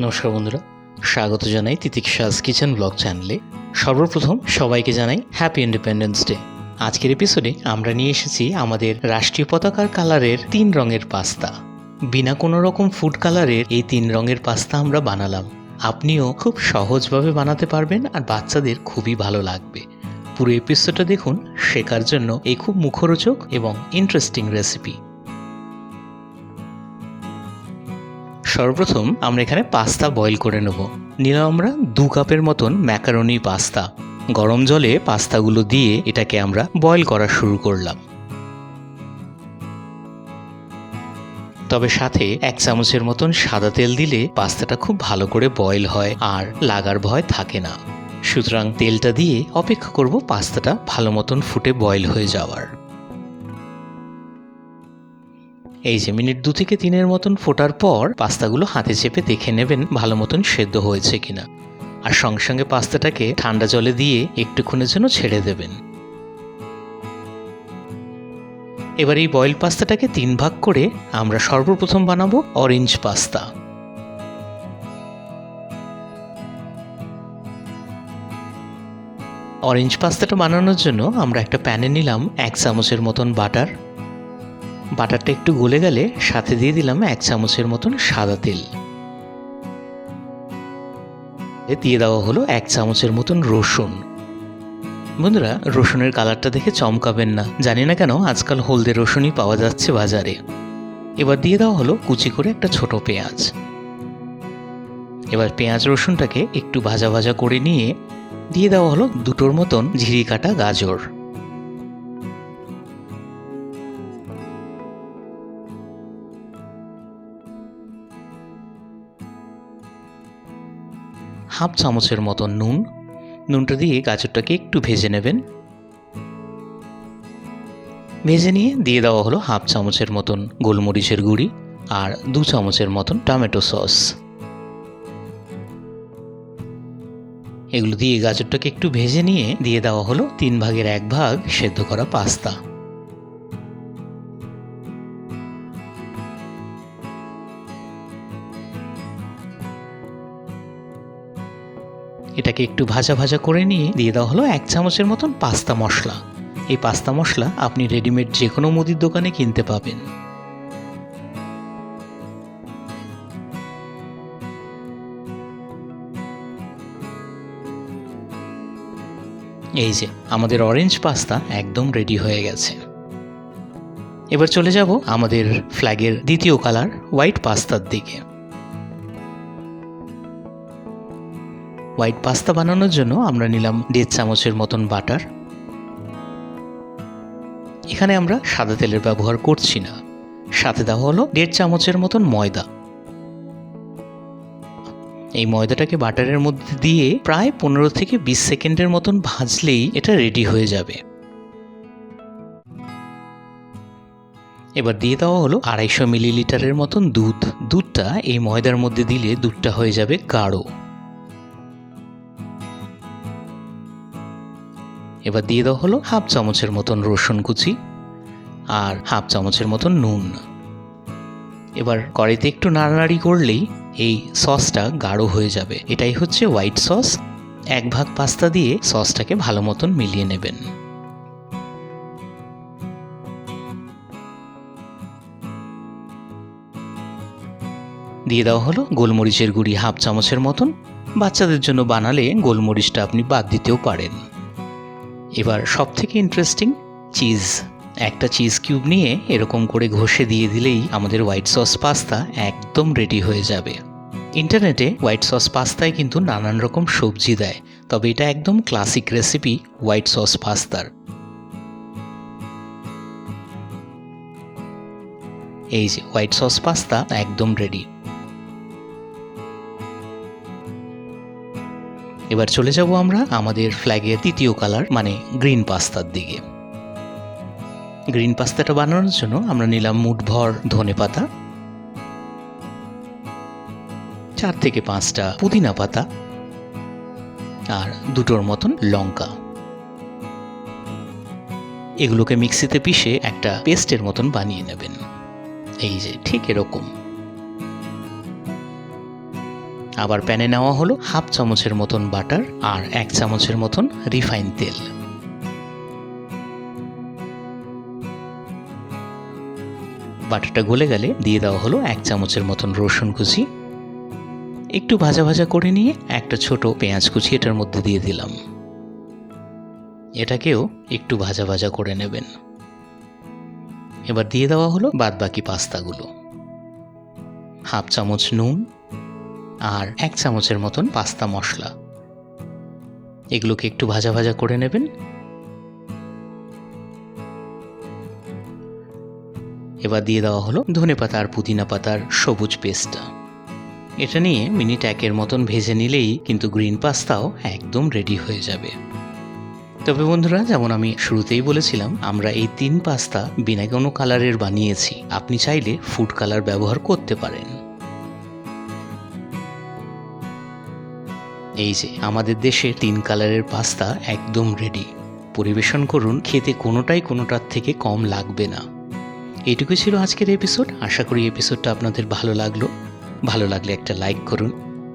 নমস্কার বন্ধুরা, স্বাগত জানাই তিতিক্ষাস কিচেন ব্লগ চ্যানেলে। সর্বপ্রথম সবাইকে জানাই হ্যাপি ইন্ডিপেন্ডেন্স ডে আজকের এপিসোডে আমরা নিয়ে এসেছি আমাদের রাষ্ট্রীয় পতাকার কালারের তিন রঙের পাস্তা। বিনা কোনো রকম ফুড কালারের এই তিন রঙের পাস্তা আমরা বানালাম। আপনিও খুব সহজভাবে বানাতে পারবেন আর বাচ্চাদের খুবই ভালো লাগবে। পুরো এপিসোডটা দেখুন, শেখার জন্য এই খুব মুখরোচক এবং ইন্টারেস্টিং রেসিপি সর্বপ্রথম আমরা এখানে পাস্তা বয়েল করে নেব। নিলাম আমরা দু কাপের মতন ম্যাকারনি পাস্তা। গরম জলে পাস্তাগুলো দিয়ে এটাকে আমরা বয়েল করা শুরু করলাম। তবে সাথে এক চামচের মতন সাদা তেল দিলে পাস্তাটা খুব ভালো করে বয়েল হয় আর লাগার ভয় থাকে না। সুতরাং তেলটা দিয়ে অপেক্ষা করব পাস্তাটা ভালো মতন ফুটে বয়েল হয়ে যাওয়ার। এই যে মিনিট দু থেকে তিনের মতন ফোটার পর পাস্তাগুলো হাতে চেপে দেখে নেবেন ভালো মতন সেদ্ধ হয়েছে কিনা। আর সঙ্গে সঙ্গে পাস্তাটাকে ঠান্ডা জলে দিয়ে একটুক্ষণের জন্য ছেড়ে দেবেন। এবার এই বয়েল পাস্তাটাকে তিন ভাগ করে আমরা সর্বপ্রথম বানাবো অরেঞ্জ পাস্তা। অরেঞ্জ পাস্তাটা বানানোর জন্য আমরা একটা প্যানে নিলাম এক চামচের মতন বাটার বাটারটা একটু গলে গেলে সাথে দিয়ে দিলাম এক চামচের মতন সাদা তেল। দিয়ে দেওয়া হলো এক চামচের মতন রসুন। বন্ধুরা, রসুনের কালারটা দেখে চমকাবেন না। জানি না কেন, আজকাল হলদে রসুনই পাওয়া যাচ্ছে বাজারে। এবার দিয়ে দেওয়া হলো কুচি করে একটা ছোট পেঁয়াজ। এবার পেঁয়াজ রসুনটাকে একটু ভাজা ভাজা করে নিয়ে দিয়ে দেওয়া হলো দুটোর মতন ঝিরি কাটা গাজর। হাফ চামচের মতো নুন। নুনটা দিয়ে গাজরটাকে একটু ভেজে নেবেন। ভেজে নিয়ে দিয়ে দেওয়া হলো হাফ চামচের মতন গোলমরিচের গুঁড়ি আর দু চামচের মতন টমেটো সস। এগুলো দিয়ে গাজরটাকে একটু ভেজে নিয়ে দিয়ে দেওয়া হলো তিন ভাগের এক ভাগ সেদ্ধ করা পাস্তা। এটাকে একটু ভাজা ভাজা করে নিয়ে দিয়ে দেওয়া হলো এক চামচের মতন পাস্তা মশলা। এই পাস্তা মশলা আপনি রেডিমেড যে কোনো মুদির দোকানে কিনতে পাবেন। এই যে, আমাদের অরেঞ্জ পাস্তা একদম রেডি হয়ে গেছে। এবার চলে যাব আমাদের ফ্ল্যাগের দ্বিতীয় কালার হোয়াইট পাস্তার দিকে। হোয়াইট পাস্তা বানানোর জন্য আমরা নিলাম দেড় চামচের মতন বাটার। এখানে আমরা সাদা তেলের ব্যবহার করছি না। সাথে দেওয়া হলো দেড় চামচের মতন ময়দা। এই ময়দাটাকে বাটারের মধ্যে দিয়ে প্রায় পনেরো থেকে বিশ সেকেন্ডের মতন ভাজলেই এটা রেডি হয়ে যাবে। এবার দিয়ে দেওয়া হলো আড়াইশো মিলিলিটারের মতন দুধ। দুধটা এই ময়দার মধ্যে দিলে দুধটা হয়ে যাবে গাঢ়। এবার দিয়ে দেওয়া হলো হাফ চামচের মতন রসুন কুচি আর হাফ চামচের মতন নুন। এবার কড়াইতে একটু নাড়ানাড়ি করলেই এই সসটা গাঢ় হয়ে যাবে। এটাই হচ্ছে হোয়াইট সস এক ভাগ পাস্তা দিয়ে সসটাকে ভালো মতন মিলিয়ে নেবেন। দিয়ে দেওয়া হলো গোলমরিচের গুঁড়ি হাফ চামচের মতন। বাচ্চাদের জন্য বানালে গোলমরিচটা আপনি বাদ দিতেও পারেন। এবার সব থেকে ইন্টারেস্টিং চিজ একটা চিজ কিউব নিয়ে এরকম করে ঘষে দিয়ে দিলেই আমাদের হোয়াইট সস পাস্তা একদম রেডি হয়ে যাবে। ইন্টারনেটে হোয়াইট সস পাস্তায় কিন্তু নানান রকম সবজি দেয়, তবে এটা একদম ক্লাসিক রেসিপি হোয়াইট সস পাস্তার এই যে হোয়াইট সস পাস্তা একদম রেডি এবার চলে যাব আমরা আমাদের ফ্ল্যাগের তৃতীয় কালার মানে গ্রিন পাস্তার দিকে। গ্রিন পাস্তাটা বানানোর জন্য আমরা নিলাম মুঠভর ধনে পাতা, চার থেকে পাঁচটা পুদিনা পাতা আর দুটোর মতন লঙ্কা। এগুলোকে মিক্সিতে পিষে একটা পেস্টের মতন বানিয়ে নেবেন। এই যে, ঠিক এরকম। আবার প্যানে নেওয়া হলো হাফ চামচের মতন বাটার আর এক চামচের মতন রিফাইন তেল। বাটারটা গলে গেলে দিয়ে দেওয়া হলো এক চামচের মতন রসুন কুচি। একটু ভাজা ভাজা করে নিয়ে একটা ছোট পেঁয়াজ কুচি এটার মধ্যে দিয়ে দিলাম। এটাকেও একটু ভাজা ভাজা করে নেবেন। এবার দিয়ে দেওয়া হলো বাদ বাকি পাস্তাগুলো। হাফ চামচ নুন আর এক চামচের মতন পাস্তা মশলা। এগুলোকে একটু ভাজা ভাজা করে নেবেন। এবার দিয়ে দেওয়া হলো ধনে পাতা আর পুদিনা পাতার সবুজ পেস্টটা এটা নিয়ে মিনিট একের মতন ভেজে নিলেই কিন্তু গ্রিন পাস্তাও একদম রেডি হয়ে যাবে। তবে বন্ধুরা, যেমন আমি শুরুতেই বলেছিলাম, আমরা এই তিন পাস্তা বিনা কোনো কালারের বানিয়েছি। আপনি চাইলে ফুড কালার ব্যবহার করতে পারেন। এই যে, আমাদের দেশে তিন কালারের পাস্তা একদম রেডি পরিবেশন করুন, খেতে কোনোটাই কোনোটার থেকে কম লাগবে না। এইটুকু ছিল আজকের এপিসোড আশা করি এপিসোডটা আপনাদের ভালো লাগল। ভালো লাগলে একটা লাইক করুন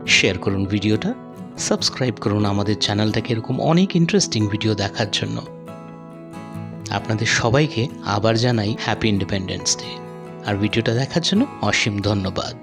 শেয়ার করুন ভিডিওটা। সাবস্ক্রাইব করুন আমাদের চ্যানেলটাকে এরকম অনেক ইন্টারেস্টিং ভিডিও দেখার জন্য। আপনাদের সবাইকে আবার জানাই হ্যাপি ইন্ডিপেন্ডেন্স ডে আর ভিডিওটা দেখার জন্য অসীম ধন্যবাদ।